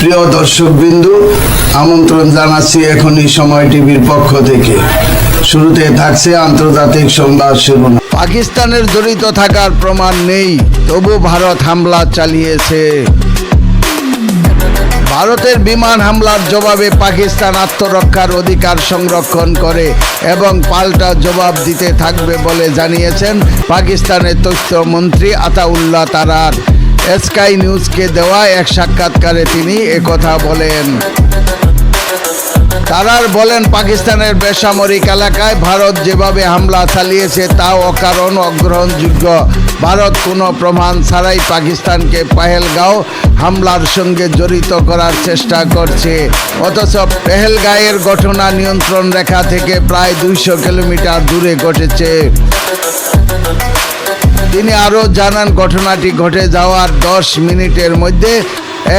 প্রিয় দর্শক বিন্দু আমন্ত্রণ জানাচ্ছি এখনই সময় টিভির পক্ষ থেকে। শুরুতে থাকছে আন্তর্জাতিক সংবাদ শিরোনাম। পাকিস্তানের জড়িত থাকার প্রমাণ নেই, তবু ভারত হামলা চালিয়েছে। ভারতের বিমান হামলার জবাবে পাকিস্তান আত্মরক্ষার অধিকার সংরক্ষণ করে এবং পাল্টা জবাব দিতে থাকবে বলে জানিয়েছেন পাকিস্তানের তথ্যমন্ত্রী আতাউল্লাহ তারার। স্কাই নিউজকে দেওয়া এক সাক্ষাৎকারে তিনি একথা বলেন। তারার বলেন, পাকিস্তানের বেসামরিক এলাকায় ভারত যেভাবে হামলা চালিয়েছে তা অকারণ, অগ্রহণযোগ্য। ভারত কোনো প্রমাণ ছাড়াই পাকিস্তানকে পাহেলগাঁও হামলার সঙ্গে জড়িত করার চেষ্টা করছে। অথচ পেহেলগাঁয়ের ঘটনা নিয়ন্ত্রণ রেখা থেকে প্রায় দুইশো কিলোমিটার দূরে ঘটেছে। তিনি আরও জানান, ঘটনাটি ঘটে যাওয়ার দশ মিনিটের মধ্যে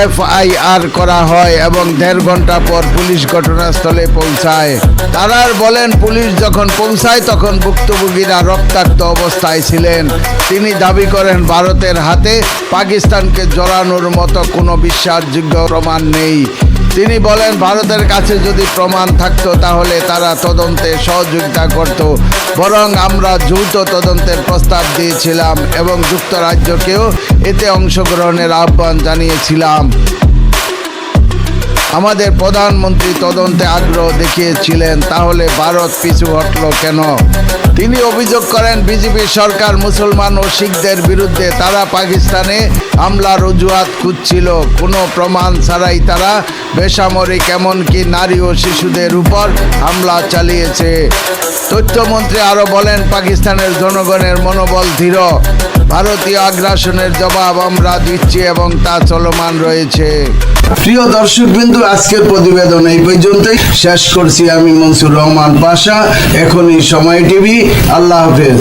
এফআইআর করা হয় এবং দেড় ঘণ্টা পর পুলিশ ঘটনাস্থলে পৌঁছায়। তারার বলেন, পুলিশ যখন পৌঁছায়, তখন ভুক্তভোগীরা রক্তাক্ত অবস্থায় ছিলেন। তিনি দাবি করেন, ভারতের হাতে পাকিস্তানকে জড়ানোর মতো কোনো বিশ্বাসযোগ্য প্রমাণ নেই। তিনি বলেন, ভারতের কাছে যদি প্রমাণ থাকতো, তাহলে তারা তদন্তে সহযোগিতা করত। বরং আমরা যৌথ তদন্তের প্রস্তাব দিয়েছিলাম এবং যুক্তরাজ্যকেও এতে অংশগ্রহণের আহ্বান জানিয়েছিলাম। আমাদের প্রধানমন্ত্রী তদন্তে আগ্রহ দেখিয়েছিলেন, তাহলে ভারত পিছু হটল কেন? তিনি অভিযোগ করেন, বিজেপি সরকার মুসলমান ও শিখদের বিরুদ্ধে তারা পাকিস্তানে হামলার অজুহাত খুঁজছিল। কোনো প্রমাণ ছাড়াই তারা বেসামরিক, এমনকি নারী ও শিশুদের উপর হামলা চালিয়েছে। তথ্যমন্ত্রী আরও বলেন, পাকিস্তানের জনগণের মনোবল দৃঢ়। ভারতীয় আগ্রাসনের জবাব আমরা দিচ্ছি এবং তা চলমান রয়েছে। প্রিয় দর্শক বিন্দু আজকের প্রতিবেদন এই পর্যন্তই। শেষ করছি আমি মনসুর রহমান পাশা। এখনই সময় টিভি। আল্লাহ হাফেজ।